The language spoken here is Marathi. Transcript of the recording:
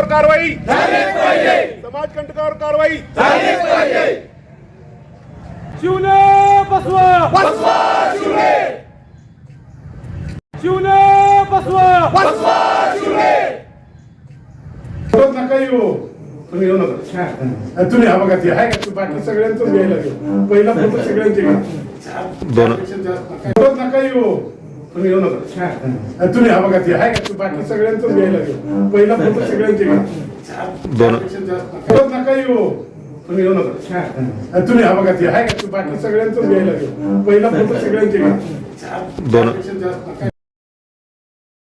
कंटकावर कारवाई. समाज कंटकावर कारवाई. शिवने बसवा. बसवा शिवले. शिवने बसवा. बसवा शिवले. नका येऊ. तुम्ही येऊ नका. तुम्ही हा बघा ते आहे का? तू बाकी सगळ्यांचं घ्यायला घेऊ पहिला फोटो सगळ्यांचे घ्या. दोन नका येऊ. तुम्ही येऊ नका. आणि तुम्ही हा बघा ते आहे का? तू बाकी सगळ्यांचं घ्यायला घेऊ पहिला फोटो सगळ्यांचे घ्या. दोन नका येऊ. तुम्ही येऊ नका. आणि तुम्ही हा बघा ते आहे का? तू बाकी सगळ्यांचं घ्यायला घेऊ पहिला फोटो सगळ्यांचे घ्या. दोन